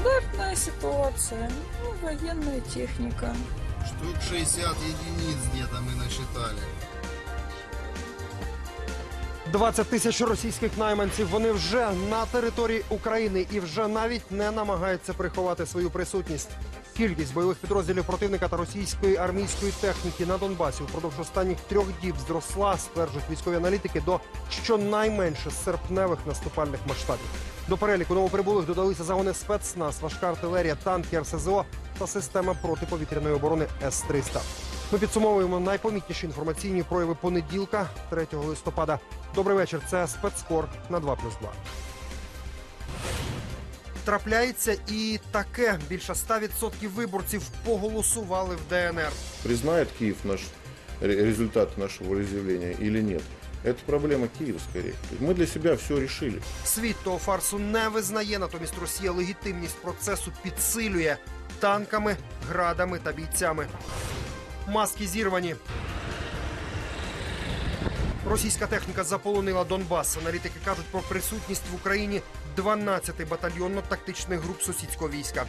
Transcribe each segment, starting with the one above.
Стандартная ситуация, ну, военная техника. Штук 60 единиц где-то мы насчитали. 20 тисяч російських найманців. Вони вже на території України і вже навіть не намагаються приховати свою присутність. Кількість бойових підрозділів противника та російської армійської техніки на Донбасі впродовж останніх трьох діб зросла, стверджують військові аналітики, до щонайменше серпневих наступальних масштабів. До переліку новоприбулих додалися загони спецназ, важка артилерія, танки, РСЗО та система протиповітряної оборони С-300. Ми підсумовуємо найпомітніші інформаційні прояви понеділка, 3 листопада. Добрий вечір. Це спецкор на 2+,2. Трапляється і таке. Більше 100% виборців поголосували в ДНР. Признает Киев наш результат нашего волеизъявления или нет? Это проблема. То есть Мы для себя все решили. Світ того фарсу не визнає, натомість Росія легітимність процесу підсилює танками, градами та бійцями. Маски зірвані. Російська техніка заполонила Донбас. Аналітики кажуть про присутність в Україні 12 батальйонно-тактичних груп сусідського війська.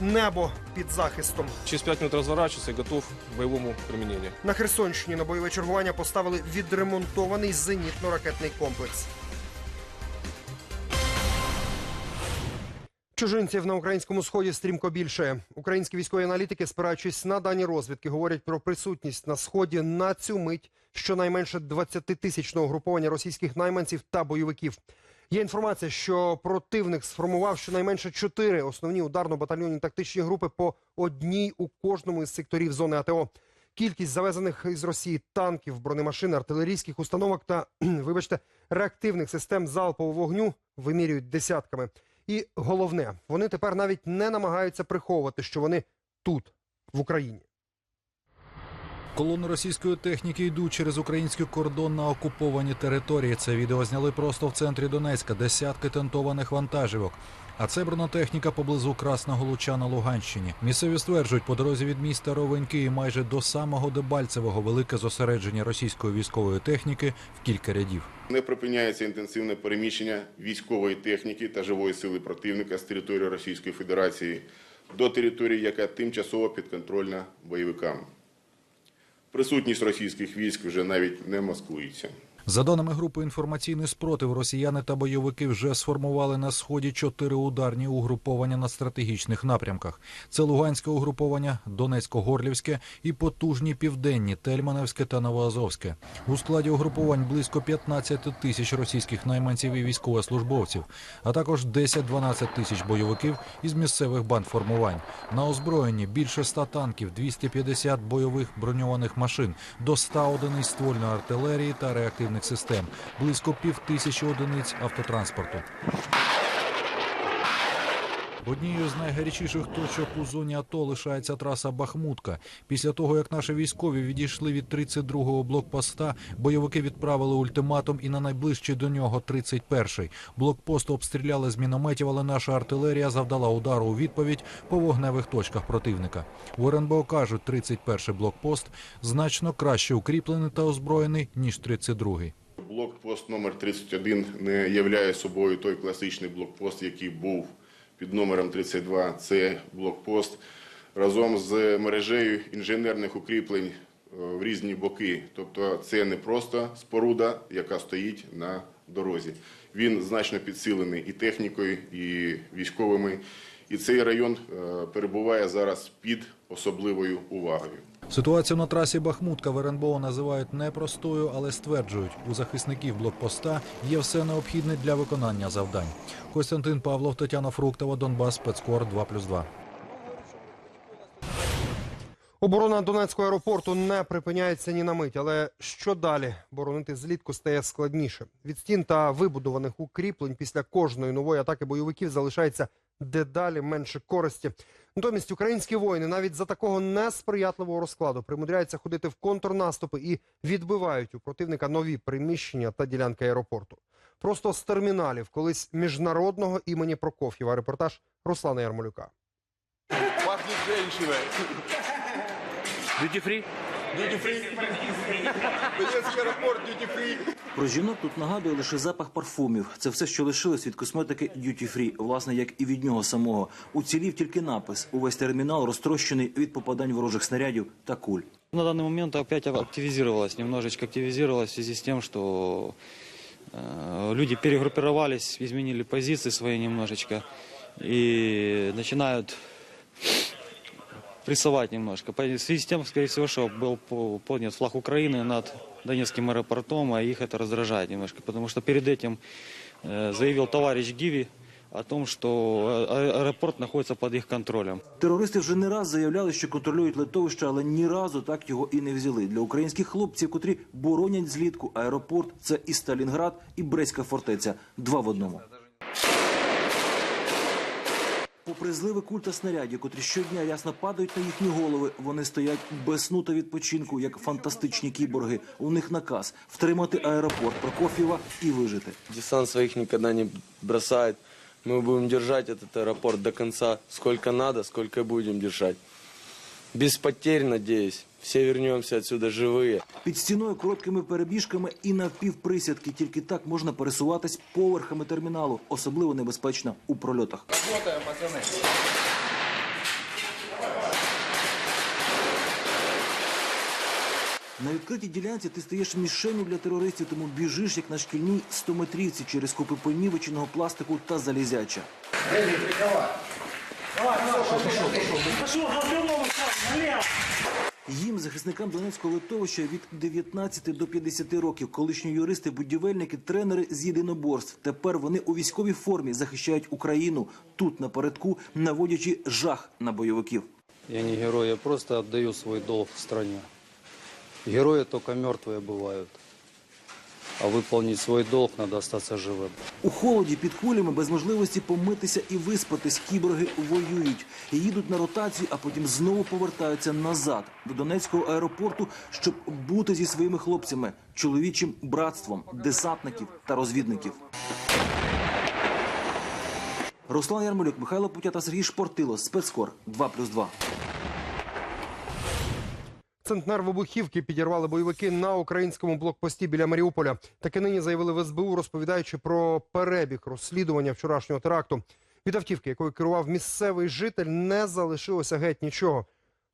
Небо під захистом. Через 5 минут разворачивается и готов к боевому применению. На Херсонщині на бойове чергування поставили відремонтований зенітно-ракетний комплекс. Чужинців на українському сході стрімко більше. Українські військові аналітики, спираючись на дані розвідки, говорять про присутність на сході на цю мить щонайменше 20-тисячного угруповання російських найманців та бойовиків. Є інформація, що противник сформував щонайменше чотири основні ударно-батальйонні тактичні групи по одній у кожному із секторів зони АТО. Кількість завезених із Росії танків, бронемашин, артилерійських установок та, вибачте, реактивних систем залпового вогню вимірюють десятками. І головне, вони тепер навіть не намагаються приховувати, що вони тут, в Україні. Колони російської техніки йдуть через український кордон на окуповані території. Це відео зняли просто в центрі Донецька. Десятки тентованих вантажівок. А це бронетехніка поблизу Красного Луча на Луганщині. Місцеві стверджують, по дорозі від міста Ровеньки і майже до самого Дебальцевого велике зосередження російської військової техніки в кілька рядів. Не припиняється інтенсивне переміщення військової техніки та живої сили противника з території Російської Федерації до території, яка тимчасово підконтрольна бойовикам. Присутність російських військ вже навіть не маскується. За даними групи інформаційний спротив, росіяни та бойовики вже сформували на сході чотири ударні угруповання на стратегічних напрямках. Це Луганське угруповання, Донецько-Горлівське і потужні південні Тельманевське та Новоазовське. У складі угрупувань близько 15 тисяч російських найманців і військовослужбовців, а також 10-12 тисяч бойовиків із місцевих бандформувань. На озброєнні більше 100 танків, 250 бойових броньованих машин, до 100 одиниць ствольної артилерії та реактивних систем, близько півтисячі одиниць автотранспорту. Однією з найгарячіших точок у зоні АТО лишається траса Бахмутка. Після того, як наші військові відійшли від 32-го блокпоста, бойовики відправили ультиматум і на найближчий до нього 31-й. Блокпост обстріляли з мінометів, але наша артилерія завдала удару у відповідь по вогневих точках противника. В РНБО кажуть, 31-й блокпост значно краще укріплений та озброєний, ніж 32-й. Блокпост номер 31 не являє собою той класичний блокпост, який був під номером 32. Це блокпост разом з мережею інженерних укріплень е, в різні боки. Тобто це не просто споруда, яка стоїть на дорозі. Він значно підсилений і технікою, і військовими. І цей район е, перебуває зараз під особливою увагою. Ситуацію на трасі Бахмутка в РНБО називають непростою, але стверджують, у захисників блокпоста є все необхідне для виконання завдань. Костянтин Павлов, Тетяна Фруктова, Донбас, спецкор 2+,2. Оборона Донецького аеропорту не припиняється ні на мить, але що далі? Боронити злітку стає складніше. Від стін та вибудованих укріплень після кожної нової атаки бойовиків залишається дедалі менше користі. Натомість українські воїни навіть за такого несприятливого розкладу примудряються ходити в контрнаступи і відбивають у противника нові приміщення та ділянки аеропорту. Просто з терміналів колись міжнародного імені Прокоф'єва. Репортаж Руслана Ярмолюка. Duty free? Аеропорт. Про жінок тут нагадує лише запах парфумів. Це все, що лишилось від косметики Duty Free, власне, як і від нього самого. Уцілів тільки напис. Увесь термінал розтрощений від попадань ворожих снарядів та куль. На данный момент опять активизировалась, немножечко активизировалась в связи с тем, что э, люди перегруппировались, изменили позиции свои немножечко и начинают прессовать немножко. По- В связи с тем, скорее всего, что был по- поднят флаг Украины над Донецким аэропортом, а их это раздражает немножко, потому что перед этим э, заявил товарищ Гиви о том, что а- аэропорт находится под их контролем. Терористи вже не раз заявляли, що контролюють литовище, але ні разу так його і не взяли. Для українських хлопців, котрі боронять злітку аеропорт, це і Сталінград, і Брестська фортеця. Два в одному. Попри зливи куль та снарядів, котрі щодня ясно падають на їхні голови, вони стоять без сну та відпочинку, як фантастичні кіборги. У них наказ втримати аеропорт Прокоф'єва і вижити. Десант своих никогда не бросает. Мы будем держать этот аэропорт до конца, сколько надо, сколько будем держать. Без потерь, надеюсь. Все вернемся отсюда живые. Під стіною короткими перебіжками і навпівприсядки. Тільки так можна пересуватись поверхами терміналу, особливо небезпечно у прольотах. На відкритій ділянці ти стаєш мішенню для терористів, тому біжиш як на шкільній 100-метрівці через купи понівеченого пластику та залізяча. Їм, захисникам Донецького литовища від 19 до 50 років, колишні юристи, будівельники, тренери з єдиноборств. Тепер вони у військовій формі захищають Україну тут напередку, наводячи жах на бойовиків. Я не герой, я просто віддаю свой долг в стране. Герої тільки мертві бывают. А выполнить свой долг надо остаться живым. У холоді під кулями без можливості помитися і виспатись кіборги воюють. Їдуть на ротацію, а потім знову повертаються назад до Донецького аеропорту, щоб бути зі своїми хлопцями, чоловічим братством, десантників та розвідників. Руслан Ярмолюк, Михайло Путя та Сергій Шпортило. Спецкор 2+,2. Центнер вибухівки підірвали бойовики на українському блокпості біля Маріуполя. Таки нині заявили в СБУ, розповідаючи про перебіг розслідування вчорашнього теракту. Від автівки, якою керував місцевий житель, не залишилося геть нічого.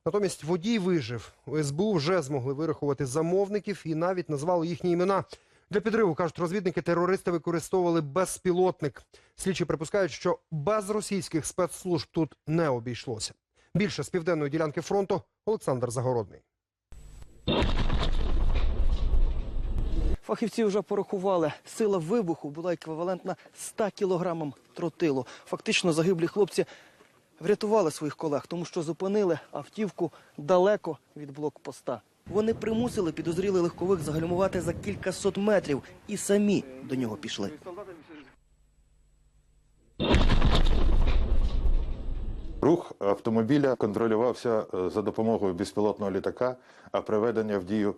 Натомість водій вижив. У СБУ вже змогли вирахувати замовників і навіть назвали їхні імена. Для підриву кажуть розвідники, терористи використовували безпілотник. Слідчі припускають, що без російських спецслужб тут не обійшлося. Більше з південної ділянки фронту Олександр Загородний. Фахівці вже порахували, сила вибуху була еквівалентна 100 кілограмам тротилу. Фактично загиблі хлопці врятували своїх колег, тому що зупинили автівку далеко від блокпоста. Вони примусили підозрілий легковик загальмувати за кількасот метрів і самі до нього пішли. Рух автомобіля контролювався е, за допомогою безпілотного літака, а приведення в дію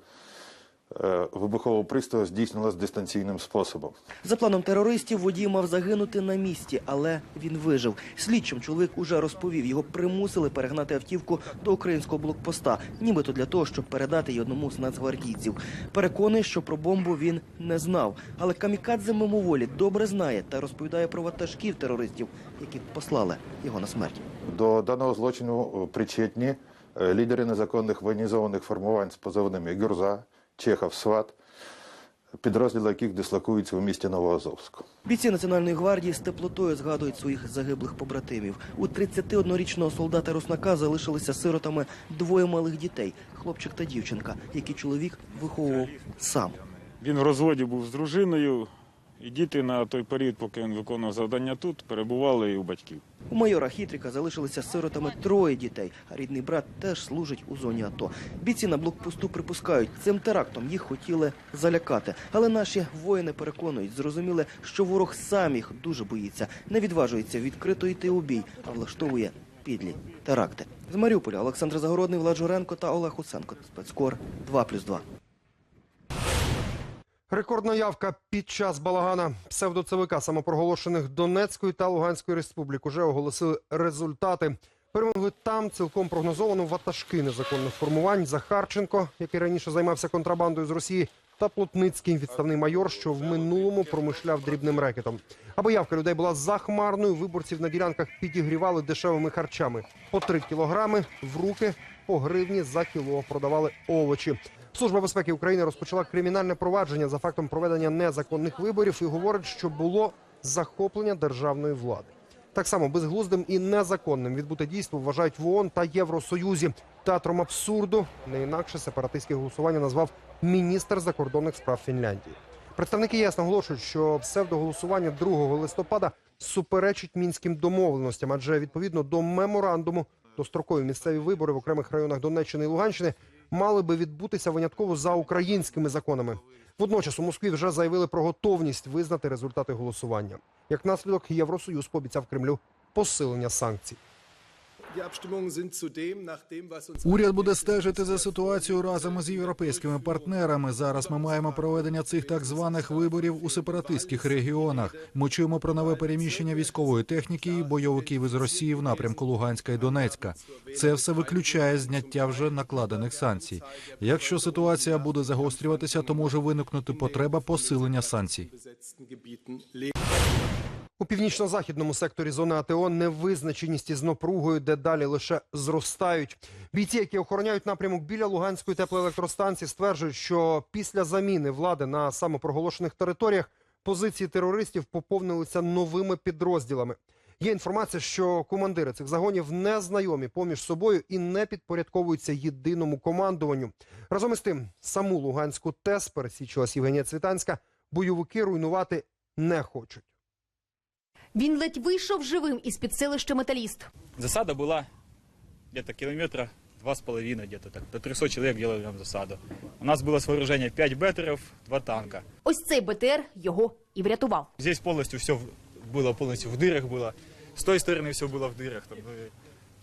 вибухового пристрою здійснилось дистанційним способом. За планом терористів водій мав загинути на місці, але він вижив. Слідчим чоловік уже розповів, його примусили перегнати автівку до українського блокпоста, нібито для того, щоб передати її одному з нацгвардійців. Переконаний, що про бомбу він не знав. Але камікадзе мимоволі добре знає та розповідає про ватажків терористів, які послали його на смерть. До даного злочину е, причетні е, лідери незаконних воєнізованих формувань з позивними Гюрза, Чехов, Сват, підрозділи яких дислокуються у місті Новоазовську. Бійці Національної гвардії з теплотою згадують своїх загиблих побратимів. У 31-річного солдата Руснака залишилися сиротами двоє малих дітей хлопчик та дівчинка, які чоловік виховував сам. Він в розводі був з дружиною, і діти на той період, поки він виконував завдання тут, перебували і у батьків. У майора Хітріка залишилися сиротами троє дітей, а рідний брат теж служить у зоні АТО. Бійці на блокпосту припускають, цим терактом їх хотіли залякати. Але наші воїни переконують, зрозуміли, що ворог сам їх дуже боїться, не відважується відкрито йти у бій, а влаштовує підлі теракти. З Маріуполя Олександр Загородний, Влад Журенко та Олег Усенко. Спецкор 2+,2. Рекордна явка під час балагана псевдо-ЦВК самопроголошених Донецької та Луганської республік уже оголосили результати. Перемогли там цілком прогнозовано ватажки незаконних формувань Захарченко, який раніше займався контрабандою з Росії, та Плотницький, відставний майор, що в минулому промишляв дрібним рекетом. Аби явка людей була захмарною, виборців на ділянках підігрівали дешевими харчами. По три кілограми в руки, по гривні за кіло продавали овочі. Служба безпеки України розпочала кримінальне провадження за фактом проведення незаконних виборів і говорить, що було захоплення державної влади. Так само безглуздим і незаконним відбуте дійство вважають в ООН та Євросоюзі. Театром абсурду не інакше сепаратистське голосування назвав міністр закордонних справ Фінляндії. Представники ЄС наголошують, що псевдоголосування 2 листопада суперечить мінським домовленостям, адже відповідно до меморандуму дострокові місцеві вибори в окремих районах Донеччини і Луганщини мали би відбутися винятково за українськими законами. Водночас у Москві вже заявили про готовність визнати результати голосування. Як наслідок, Євросоюз пообіцяв Кремлю посилення санкцій. Уряд буде стежити за ситуацією разом із європейськими партнерами. Зараз ми маємо проведення цих так званих виборів у сепаратистських регіонах. Ми чуємо про нове переміщення військової техніки і бойовиків із Росії в напрямку Луганська і Донецька. Це все виключає зняття вже накладених санкцій. Якщо ситуація буде загострюватися, то може виникнути потреба посилення санкцій. У північно-західному секторі зони АТО невизначеність із напругою дедалі лише зростають. Бійці, які охороняють напрямок біля Луганської теплоелектростанції, стверджують, що після заміни влади на самопроголошених територіях позиції терористів поповнилися новими підрозділами. Є інформація, що командири цих загонів не знайомі поміж собою і не підпорядковуються єдиному командуванню. Разом із тим, саму Луганську ТЕС пересвідчилась Євгенія Цвітанська. Бойовики руйнувати не хочуть. Він ледь вийшов живим із під селища Металіст. Засада была где-то километра два с половиной, где-то так. До 300 человек делали нам засаду. У нас было с вооружения 5 беттеров, 2 танка. Ось цей БТР його і врятував. Здесь полностью все было полностью в дырах было. С той стороны все было в дырах. Там, ну, и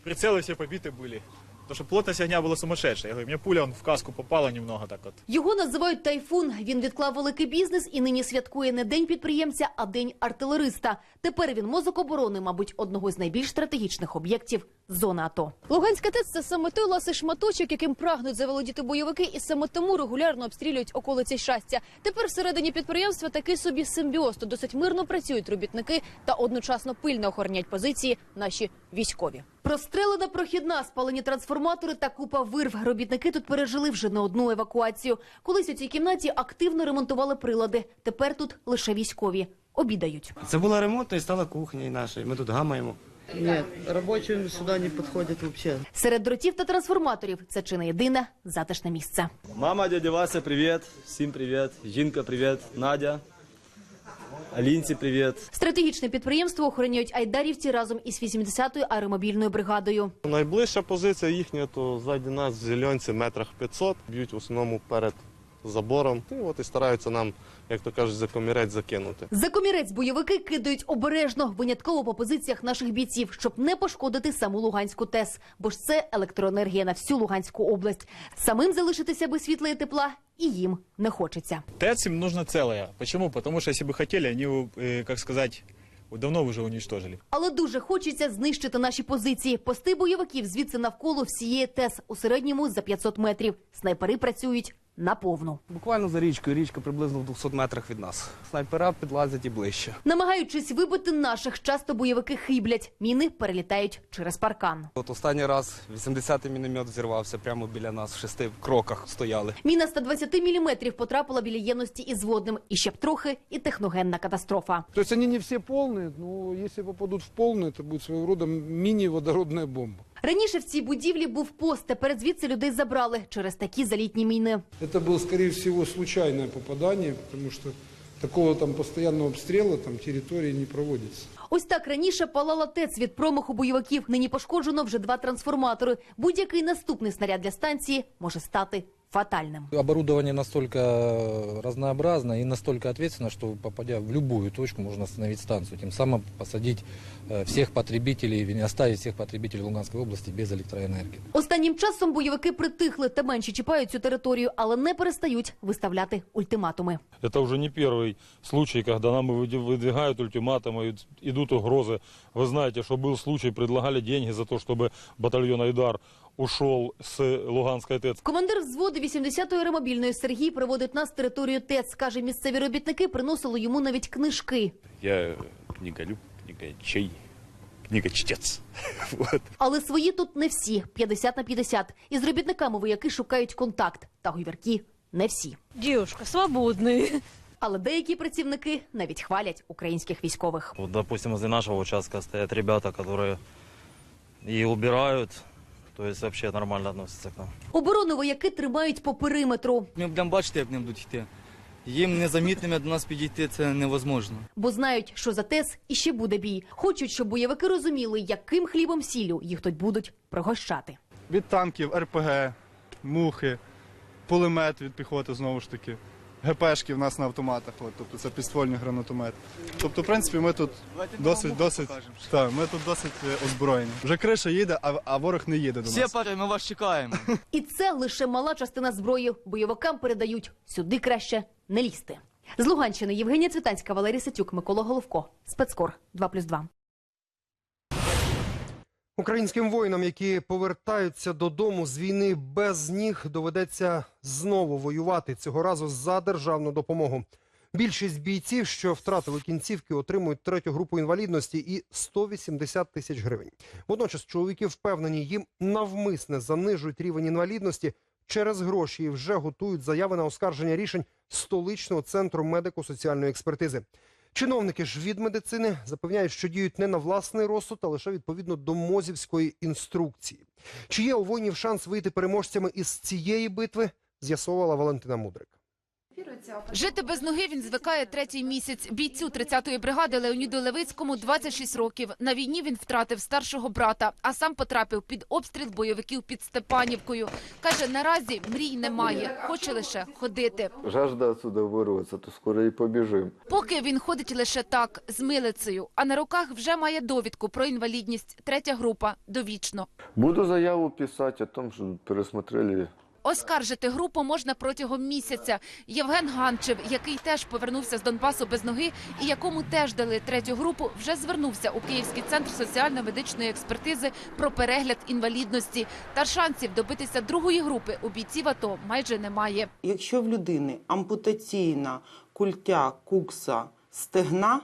прицелы все побиты были. Потому что плотность огня была сумасшедшая. Я говорю, мне пуля он в каску попала немного так вот. Його називають тайфун. Він відклав великий бізнес і нині святкує не день підприємця, а день артилериста. Тепер він мозок оборони, мабуть, одного з найбільш стратегічних об'єктів зони АТО. Луганська ТЕЦ – це саме той ласий шматочок, яким прагнуть заволодіти бойовики, і саме тому регулярно обстрілюють околиці щастя. Тепер всередині підприємства такий собі симбіоз. Тут досить мирно працюють робітники та одночасно пильно охоронять позиції наші військові. Прострелена прохідна, спалені трансформатори та купа вирв. Робітники тут пережили вже не одну евакуацію. Колись у цій кімнаті активно ремонтували прилади. Тепер тут лише військові. Обідають. Це була ремонтна і стала кухнею нашою. Ми тут гамаємо. Нет, рабочим сюда не подходит вообще. Серед дротів та трансформаторів це чи не єдине затишне місце. Мама, дядя Вася, привіт. Всім привіт. Жінка, привіт. Надя. Алінці, привіт. Стратегічне підприємство охороняють айдарівці разом із 80-ю аеромобільною бригадою. Найближча позиція їхня, то ззаді нас в зеленці метрах 500, б'ють в основному перед забором. І от і стараються нам, як то кажуть, за комірець закинути. За комірець бойовики кидають обережно, винятково по позиціях наших бійців, щоб не пошкодити саму Луганську ТЕС, бо ж це електроенергія на всю Луганську область. Самим залишитися без світла і тепла і їм не хочеться. ТЭЦ им нужно целая. Почему? Потому что если бы хотели, они, его, э, как сказать, давно уже уничтожили. Але дуже хочеться знищити наші позиції. Пости бойовиків звідси навколо всієї ТЕС у середньому за 500 метрів. Снайпери працюють наповну. Буквально за річкою. Річка приблизно в 200 метрах від нас. Снайпера підлазять і ближче. Намагаючись вибити наших, часто бойовики хиблять. Міни перелітають через паркан. От останній раз 80-й міномет зірвався прямо біля нас в шести кроках стояли. Міна 120 мм потрапила біля ємності із водним. І ще б трохи, і техногенна катастрофа. То есть они не все полные, но если попадут в полные, это будет своего рода мини-водородная бомба. Раніше в цій будівлі був пост, тепер звідси людей забрали через такі залітні міни. Это было, скорее всего, случайное попадание, потому что такого там постоянного обстрела там территории не проводится. Ось так раніше палала ТЕЦ від промаху бойовиків. Нині пошкоджено вже два трансформатори. Будь-який наступний снаряд для станції може стати фатальним. Оборудование настолько разнообразно и настолько ответственно, что попадя в любую точку, можно остановить станцию, тем самым посадить э, всех потребителей, вернее, оставить всех потребителей Луганской области без электроэнергии. Останнім часом бойовики притихли та менше чіпають цю територію, але не перестають виставляти ультиматуми. Это уже не первый случай, когда нам выди- выдвигают ультиматумы, ид- идут угрозы. Вы знаете, что был случай, предлагали деньги за то, чтобы батальон «Айдар» ушел с Луганской ТЭЦ. Командир взводу 80-ї ремобільної Сергій приводить нас з територію ТЕЦ. Каже, місцеві робітники приносили йому навіть книжки. Я книголюб, книгачей, книгочтец. вот. Але свої тут не всі 50 на 50. Із робітниками вояки шукають контакт. Та говірки не всі. Дівушка, свободний. Але деякі працівники навіть хвалять українських військових. Вот, допустим, возле нашего участка стоят ребята, которые и убирают, то есть вообще нормально относятся к нам. Оборону вояки тримають по периметру, Ми будемо бачити, як вони будуть йти. Їм незамітними до нас підійти це невозможно. бо знають, що за ТЕС іще буде бій. Хочуть, щоб бойовики розуміли, яким хлібом сіллю їх тут будуть пригощати. Від танків, РПГ, мухи, пулемет від піхоти знову ж таки. ГПшки в нас на автоматах, от, тобто це підствольний гранатомет. Тобто, в принципі, ми тут досить, досить, так, ми тут досить е, озброєні. Вже криша їде, а, а ворог не їде до Всі нас. пари, ми вас чекаємо. І це лише мала частина зброї. Бойовикам передають сюди краще не лізти. З Луганщини Євгенія Цвітанська, Валерій Сетюк, Микола Головко. Спецкор 2+,2. Українським воїнам, які повертаються додому з війни без ніг, доведеться знову воювати цього разу за державну допомогу. Більшість бійців, що втратили кінцівки, отримують третю групу інвалідності і 180 тисяч гривень. Водночас чоловіки впевнені, їм навмисне занижують рівень інвалідності через гроші і вже готують заяви на оскарження рішень столичного центру медико-соціальної експертизи. Чиновники ж від медицини запевняють, що діють не на власний розсуд, а лише відповідно до мозівської інструкції. Чи є у воїнів шанс вийти переможцями із цієї битви? З'ясовувала Валентина Мудрик. Жити без ноги він звикає третій місяць. Бійцю 30-ї бригади Леоніду Левицькому 26 років. На війні він втратив старшого брата, а сам потрапив під обстріл бойовиків під Степанівкою. Каже, наразі мрій немає, хоче лише ходити. Жажда отсюда вырваться, то скоро и побежим. Поки він ходить лише так, з милицею, а на руках вже має довідку про інвалідність. Третя група довічно. Буду заяву писать о что пересмотрели Оскаржити групу можна протягом місяця. Євген Ганчев, який теж повернувся з Донбасу без ноги, і якому теж дали третю групу, вже звернувся у Київський центр соціально-медичної експертизи про перегляд інвалідності. Та шансів добитися другої групи у бійців АТО майже немає. Якщо в людини ампутаційна культя, кукса, стегна,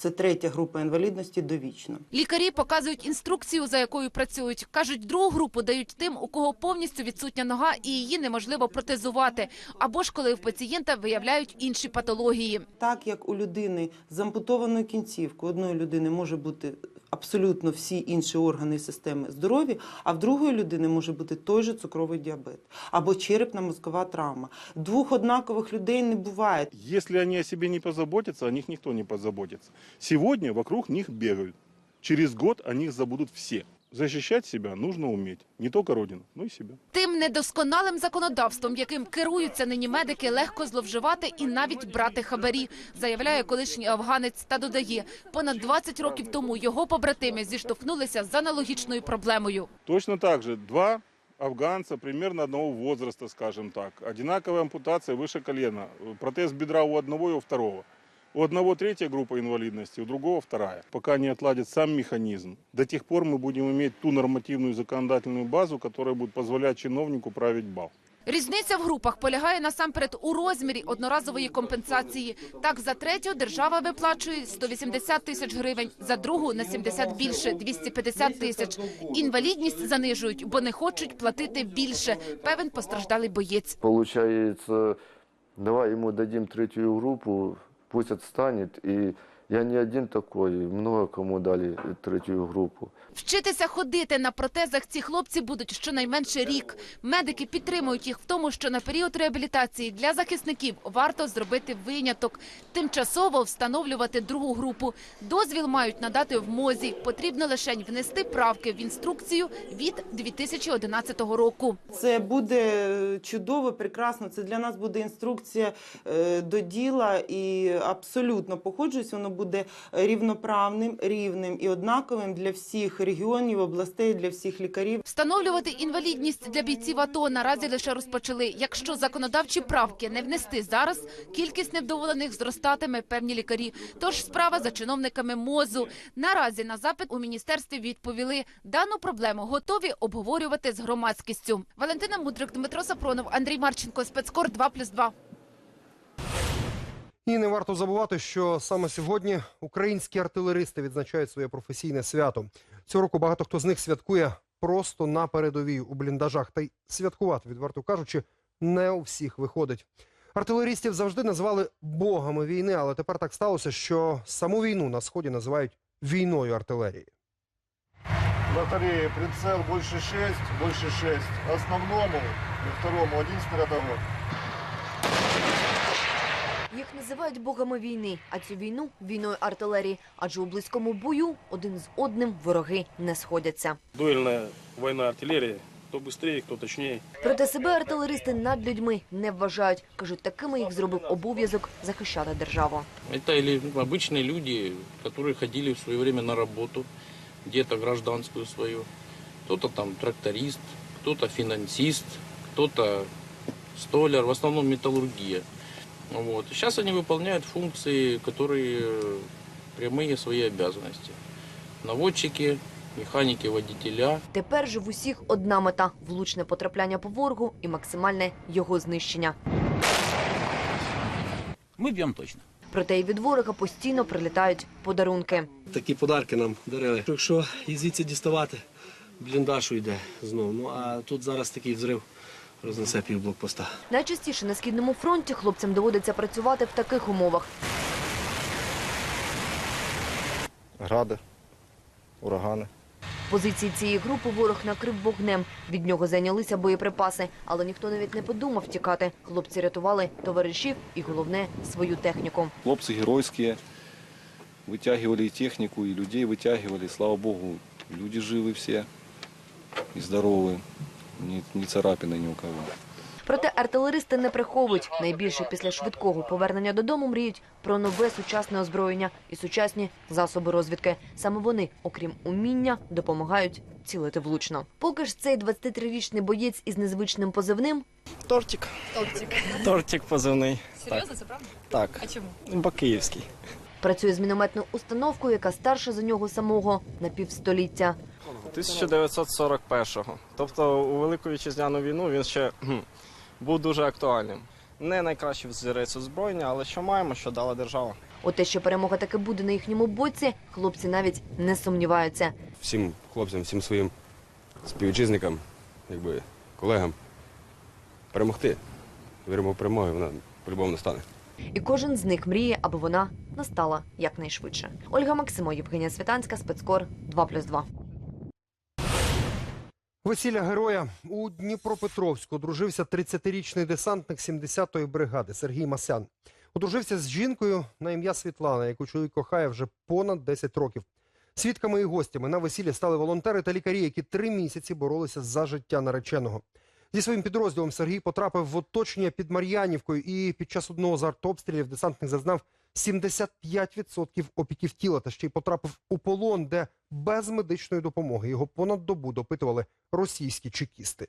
це третя група інвалідності довічно. Лікарі показують інструкцію, за якою працюють. Кажуть, другу групу дають тим, у кого повністю відсутня нога і її неможливо протезувати. Або ж коли в пацієнта виявляють інші патології. Так як у людини з ампутованою кінцівкою одної людини може бути абсолютно всі інші органи системи здорові, а в другої людини може бути той же цукровий діабет або черепно-мозкова травма. Двох однакових людей не буває. Якщо вони о себе не позаботяться, о них ніхто не позаботиться. Сьогодні вокруг них бігають. Через год о них забудуть все. Защищать себя нужно уметь. Не только Родину, но и себя. Тим недосконалим законодавством, яким керуються нині медики, легко зловживати і навіть брати хабарі, заявляє колишній афганець та додає, понад 20 років тому його побратими зіштовхнулися з аналогічною проблемою. Точно так же два афганца примерно одного возраста, скажем так. Одинаковая ампутация выше колена. Протез бедра у одного и у второго. У одного третья группа инвалидности, у другого вторая. Пока не отладит сам механизм, до тех пор мы будем иметь ту нормативную законодательную базу, которая будет позволять чиновнику править бал. Різниця в групах полягає насамперед у розмірі одноразової компенсації. Так, за третю держава виплачує 180 тисяч гривень, за другу на 70 більше – 250 тисяч. Інвалідність занижують, бо не хочуть платити більше. Певен постраждалий боєць. Получается, давай ему дадим третью группу, пусть отстанет, и Я не один такой, много кому дали третью группу. Вчитися ходити на протезах ці хлопці будуть щонайменше рік. Медики підтримують їх в тому, що на період реабілітації для захисників варто зробити виняток, тимчасово встановлювати другу групу. Дозвіл мають надати в МОЗі. Потрібно лише внести правки в інструкцію від 2011 року. Це буде чудово, прекрасно. Це для нас буде інструкція е, до діла і абсолютно погоджуюсь, воно буде рівноправним, рівним і однаковим для всіх регіонів, областей, для всіх лікарів. Встановлювати інвалідність для бійців АТО наразі лише розпочали. Якщо законодавчі правки не внести зараз, кількість невдоволених зростатиме певні лікарі. Тож справа за чиновниками МОЗу. Наразі на запит у міністерстві відповіли, дану проблему готові обговорювати з громадськістю. Валентина Мудрик, Дмитро Сапронов, Андрій Марченко, спецкор 2+,2. І не варто забувати, що саме сьогодні українські артилеристи відзначають своє професійне свято. Цього року багато хто з них святкує просто на передовій у бліндажах. Та й святкувати, відверто кажучи, не у всіх виходить. Артилерістів завжди називали богами війни, але тепер так сталося, що саму війну на сході називають війною артилерії. Батареи, прицел больше 6, больше 6. Основному и второму один огонь. Їх називають богами війни, а цю війну війною артилерії. Адже у близькому бою один з одним вороги не сходяться. Дуэльная война артиллерии. Кто быстрее, кто точнее. Проте себе артилеристи над людьми не вважають. кажуть, такими їх зробив обов'язок захищати державу. Это или ну, обычные люди, которые ходили в свое время на работу, где-то гражданскую свою. Кто-то там тракторист, кто-то финансист, кто-то столяр, в основном металлургия. Вот. Сейчас они выполняют функции, которые э, прямые свои обязанности. Наводчики, механики, водителя. Тепер же в усіх одна мета – влучне потрапляння по ворогу і максимальне його знищення. Ми б'ємо точно. Проте і від ворога постійно прилітають подарунки. Такі подарки нам дарили. Якщо і звідси діставати, бліндаж йде знову. Ну а тут зараз такий взрив рознесе пів блокпоста. Найчастіше на східному фронті хлопцям доводиться працювати в таких умовах. Гради, урагани. Позиції цієї групи ворог накрив вогнем. Від нього зайнялися боєприпаси, але ніхто навіть не подумав тікати. Хлопці рятували товаришів і, головне, свою техніку. Хлопцы геройские, вытягивали и технику, и людей вытягивали. Слава богу, люди живы все и здоровы. Ни, ни царапины ни у кого. Проте артилеристи не приховують. Найбільше після швидкого повернення додому мріють про нове сучасне озброєння і сучасні засоби розвідки. Саме вони, окрім уміння, допомагають цілити влучно. Поки ж цей 23-річний боєць із незвичним позивним Тортик. Тортик. Тортик позивний. Серйозно, це правда? Так. А чому? Бо київський. Працює з мінометною установкою, яка старша за нього самого на півстоліття. 1941-го. Тобто у Велику Вітчизняну війну він ще кхм, був дуже актуальним. Не найкращий взірець озброєння, але що маємо, що дала держава. У те, що перемога таки буде на їхньому боці, хлопці навіть не сумніваються. всім хлопцям, всім своїм співвітчизникам, якби колегам перемогти. Віримо в перемогу, вона по-любому настане. І кожен з них мріє, аби вона настала якнайшвидше. Ольга Максимо, Євгенія Світанська, спецкор 2+,2. Весілля героя у Дніпропетровську одружився 30-річний десантник 70-ї бригади Сергій Масян. Одружився з жінкою на ім'я Світлана, яку чоловік кохає вже понад 10 років. Свідками і гостями на весіллі стали волонтери та лікарі, які три місяці боролися за життя нареченого. Зі своїм підрозділом Сергій потрапив в оточення під Мар'янівкою, і під час одного з артобстрілів десантник зазнав 75% опіків тіла та ще й потрапив у полон, де без медичної допомоги його понад добу допитували російські чекісти.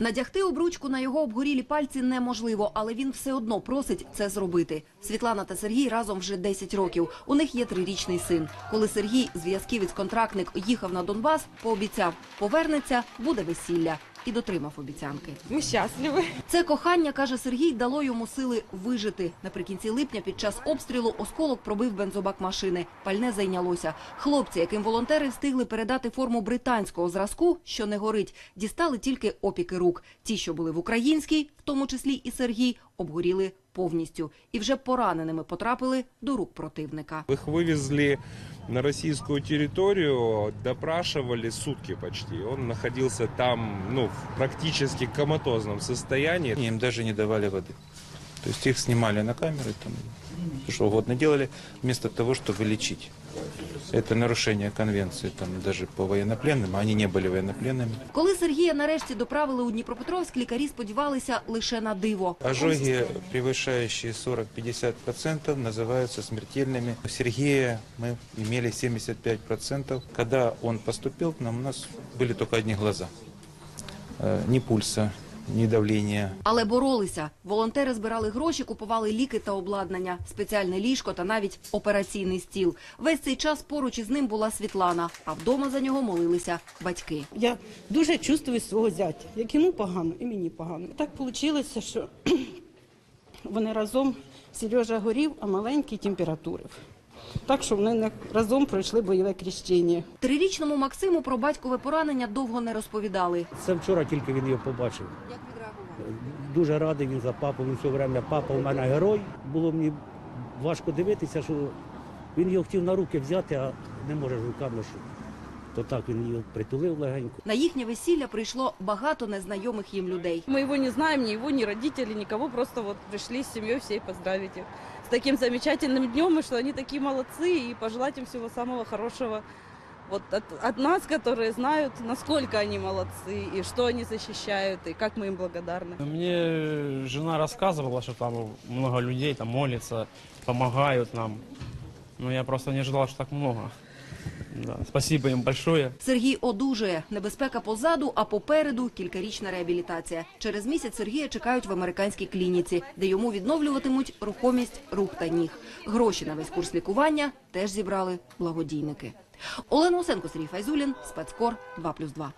Надягти обручку на його обгорілі пальці неможливо, але він все одно просить це зробити. Світлана та Сергій разом вже 10 років. У них є трирічний син. Коли Сергій, зв'язківець-контрактник, їхав на Донбас, пообіцяв, повернеться, буде весілля. І дотримав обіцянки. Ми щасливі. Це кохання, каже Сергій, дало йому сили вижити. Наприкінці липня під час обстрілу осколок пробив бензобак машини. Пальне зайнялося. Хлопці, яким волонтери встигли передати форму британського зразку, що не горить, дістали тільки опіки рук. Ті, що були в українській, в тому числі і Сергій, обгоріли повністю і вже пораненими потрапили до рук противника. Их вывезли на российскую территорию, допрашивали сутки почти. Он находился там, ну, в практически коматозном состоянии. Им даже не давали воды. То есть их снимали на камеры, там, что угодно делали, вместо того, чтобы лечить. Это нарушение конвенции там, даже по военнопленным, а они не были военнопленными. Коли Сергія нарешті доправили у Дніпропетровськ, лікарі сподівалися лише на диво. Ожоги, превышающие 40-50%, называются смертельными. У Сергея мы имели 75%. Когда он поступил к нам, у нас были только одни глаза. Э, Ни пульса, ни давления. Але боролися. Волонтери збирали гроші, купували ліки та обладнання, спеціальне ліжко та навіть операційний стіл. Весь цей час поруч із ним була Світлана, а вдома за нього молилися батьки. Я дуже чувствую свого зятя, як йому погано, і мені погано. Так вийшло, що вони разом Сережа горів, а маленький температурив. Так що вони не- разом пройшли бойове крещення. Трирічному Максиму про батькове поранення довго не розповідали. Це вчора тільки він його побачив. Як відреагував? Дуже радий він за папу. Він все время папа у мене герой. Було мені важко дивитися, що він його хотів на руки взяти, а не може руками. Що... То так він його притулив легенько. На їхнє весілля прийшло багато незнайомих їм людей. Мы его не знаем, ни его, ни родителей, никого. Просто вот пришли с семьей всей поздравить их с таким замечательным днем, и что они такие молодцы, и пожелать им всего самого хорошего. Вот от, от нас, которые знают, насколько они молодцы, и что они защищают, и как мы им благодарны. Мне жена рассказывала, что там много людей там молятся, помогают нам. Но я просто не ожидал, что так много. Да, спасибо им большое. Сергій одужує. Небезпека позаду, а попереду кількарічна реабілітація. Через місяць Сергія чекають в американській клініці, де йому відновлюватимуть рухомість рук та ніг. Гроші на весь курс лікування теж зібрали благодійники. Олена Усенко, Сергій Файзулін, спецкор 2+,2.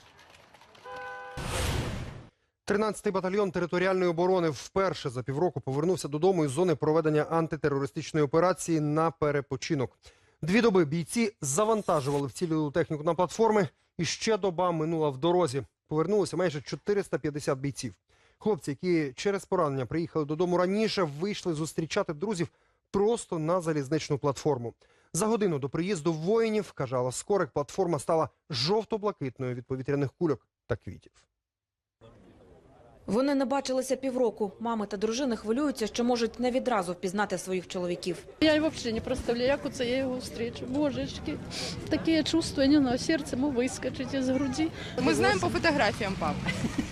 13-й батальйон територіальної оборони вперше за півроку повернувся додому із зони проведення антитерористичної операції на перепочинок. Дві доби бійці завантажували вцілілу техніку на платформи, і ще доба минула в дорозі. Повернулося майже 450 бійців. Хлопці, які через поранення приїхали додому раніше, вийшли зустрічати друзів просто на залізничну платформу. За годину до приїзду воїнів, каже Алла Скорик, платформа стала жовто-блакитною від повітряних кульок та квітів. Вони не бачилися півроку. Мами та дружини хвилюються, що можуть не відразу впізнати своїх чоловіків. Я взагалі не представляю, як оце я його встречу. Божечки, таке чувство, не знаю, серце ему выскочить из груди. Мы знаем по фотографиям пап.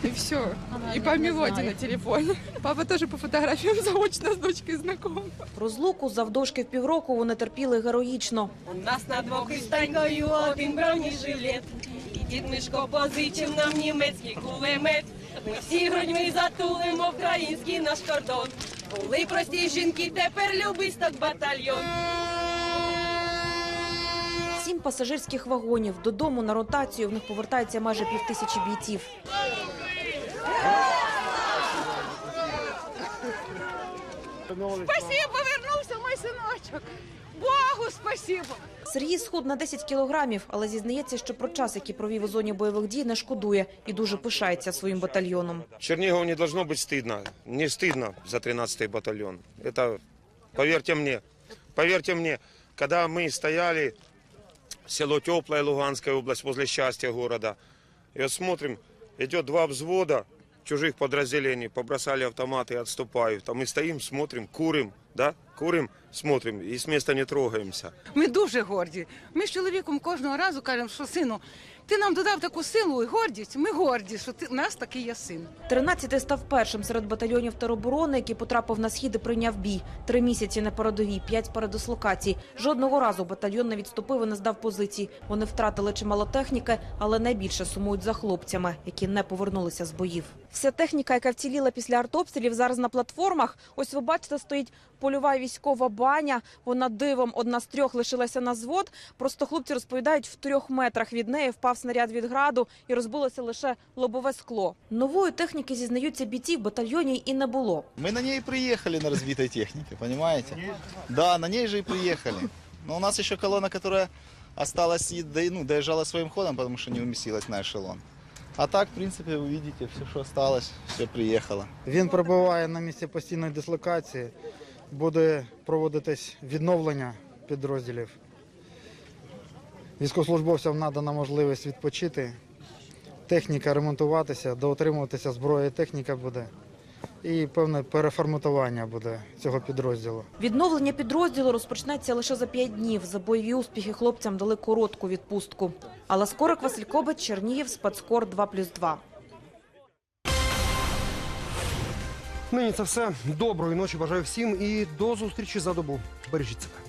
И все. И по мелодии на телефоне. Папа тоже по фотографиям заочно с дочкой знаком. Розлуку завдовжки в півроку вони терпіли героїчно. У нас на двох із танькою один бронежилет. І дід Мишко позичив нам німецький кулемет. Ми всі грудьми затулимо український наш кордон. Були прості жінки, тепер любисток батальйон. Сім пасажирських вагонів. Додому на ротацію в них повертається майже півтисячі бійців. Спасибо, вернувся мій синочок. Богу спасибо. Сергій схуд на 10 кілограмів, але зізнається, що про час, який провів у зоні бойових дій, не шкодує і дуже пишається своїм батальйоном. Чернигову не должно быть стыдно. Не стыдно за 13-й батальон. Это, поверьте мне, поверьте мне, когда мы стояли, село Теплое, Луганская область, возле счастья города, и вот смотрим, идет два взвода чужих подразделений, побросали автоматы и отступают. А мы стоим, смотрим, курим, да, курим, смотрим и с места не трогаемся. Ми дуже горді. Ми з чоловіком кожного разу кажемо, що сину, ти нам додав таку силу і гордість. Ми горді, що ти у нас такий є син. 13-й став першим серед батальйонів тероборони, який потрапив на схід і прийняв бій. Три місяці на передовій, п'ять передислокацій. Жодного разу батальйон не відступив і не здав позицій. Вони втратили чимало техніки, але найбільше сумують за хлопцями, які не повернулися з боїв. Вся техніка, яка вціліла після артобстрілів, зараз на платформах. Ось ви бачите, стоїть польова військова баня. Вона дивом одна з трьох лишилася на звод. Просто хлопці розповідають, в трьох метрах від неї впав снаряд від граду і розбилося лише лобове скло. Нової техніки зізнаються бійці в батальйоні і не було. Мы на ней приехали на разбитой технике, понимаете? Да, на ней же и приехали. Но у нас еще колонна, которая осталась и до- ну, доезжала своим ходом, потому что не уместилась на эшелон. А так, в принципе, вы видите, все, что осталось, все приехало. Він перебуває на місці постійної дислокації, буде проводитись відновлення підрозділів. Військовослужбовцям надана можливість відпочити, техніка ремонтуватися, доотримуватися зброя і техніка буде. І певне переформатування буде цього підрозділу. Відновлення підрозділу розпочнеться лише за п'ять днів. За бойові успіхи хлопцям дали коротку відпустку. Алла Скорик, Василь Кобець, Чернігів, Спецкор 2+,2. Нині це все. Доброї ночі бажаю всім і до зустрічі за добу. Бережіть себе.